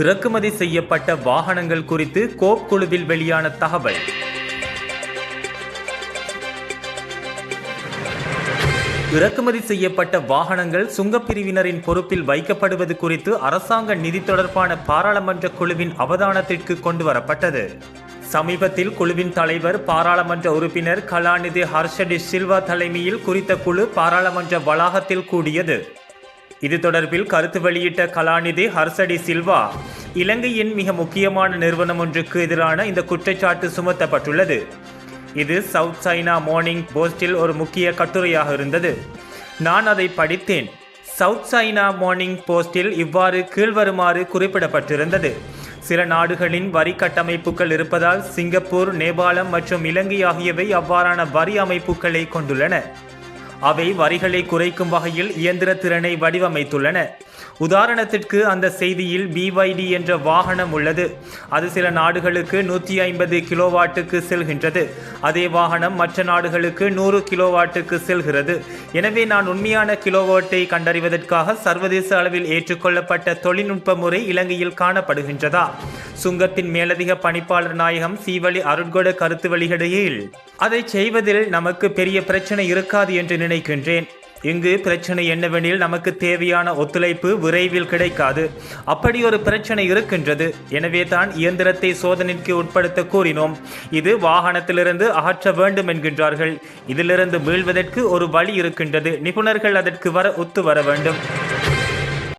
இறக்குமதி செய்யப்பட்ட வாகனங்கள் குறித்து கோப் குழுவில் வெளியான தகவல். இறக்குமதி செய்யப்பட்ட வாகனங்கள் சுங்கப்பிரிவினரின் பொறுப்பில் வைக்கப்படுவது குறித்து அரசாங்க நிதி தொடர்பான பாராளுமன்ற குழுவின் அவதானத்திற்கு கொண்டு வரப்பட்டது சமீபத்தில் குழுவின் தலைவர் பாராளுமன்ற உறுப்பினர் கலாநிதி ஹர்ஷடி சில்வா தலைமையில் குறித்த குழு பாராளுமன்ற வளாகத்தில் கூடியது. இது தொடர்பில் கருத்து வெளியிட்ட கலாநிதி ஹர்சடி சில்வா இலங்கையின் மிக முக்கியமான நிறுவனம் ஒன்றுக்கு எதிரான இந்த குற்றச்சாட்டு சுமத்தப்பட்டுள்ளது. இது சவுத் சைனா மார்னிங் போஸ்டில் ஒரு முக்கிய கட்டுரையாக இருந்தது. நான் அதை படித்தேன். சவுத் சைனா மார்னிங் போஸ்டில் இவ்வாறு கீழ்வருமாறு குறிப்பிடப்பட்டிருந்தது. சில நாடுகளின் வரி கட்டமைப்புகள் இருப்பதால் சிங்கப்பூர் நேபாளம் மற்றும் இலங்கை ஆகியவை அவ்வாறான வரி அமைப்புகளை கொண்டுள்ளன. அவை வரிகளை குறைக்கும் வகையில் இயந்திர திறனை வடிவமைத்துள்ளன. உதாரணத்திற்கு அந்த செய்தியில் பிவைடி என்ற வாகனம் உள்ளது. அது சில நாடுகளுக்கு நூற்றி ஐம்பது கிலோவாட்டுக்கு செல்கின்றது. அதே வாகனம் மற்ற நாடுகளுக்கு நூறு கிலோவாட்டுக்கு செல்கிறது. எனவே நான் உண்மையான கிலோவாட்டை கண்டறிவதற்காக சர்வதேச அளவில் ஏற்றுக்கொள்ளப்பட்ட தொழில்நுட்ப முறை இலங்கையில் காணப்படுகின்றதா? சுங்கத்தின் மேலதிக பணிப்பாளர் நாயகம் சீவழி அருட்கொட கருத்து வெளியிடையில் அதை செய்வதில் நமக்கு பெரிய பிரச்சனை இருக்காது என்று நினைக்கின்றேன். இங்கு பிரச்சனை என்னவெனில் நமக்கு தேவையான ஒத்துழைப்பு விரைவில் கிடைக்காது. அப்படி ஒரு பிரச்சனை இருக்கின்றது. எனவே தான் இயந்திரத்தை சோதனைக்கு உட்படுத்த கூறினோம். இது வாகனத்திலிருந்து அகற்ற வேண்டும் என்கின்றார்கள். இதிலிருந்து மீள்வதற்கு ஒரு வழி இருக்கின்றது. நிபுணர்கள் அதற்கு வர ஒத்து வர வேண்டும்.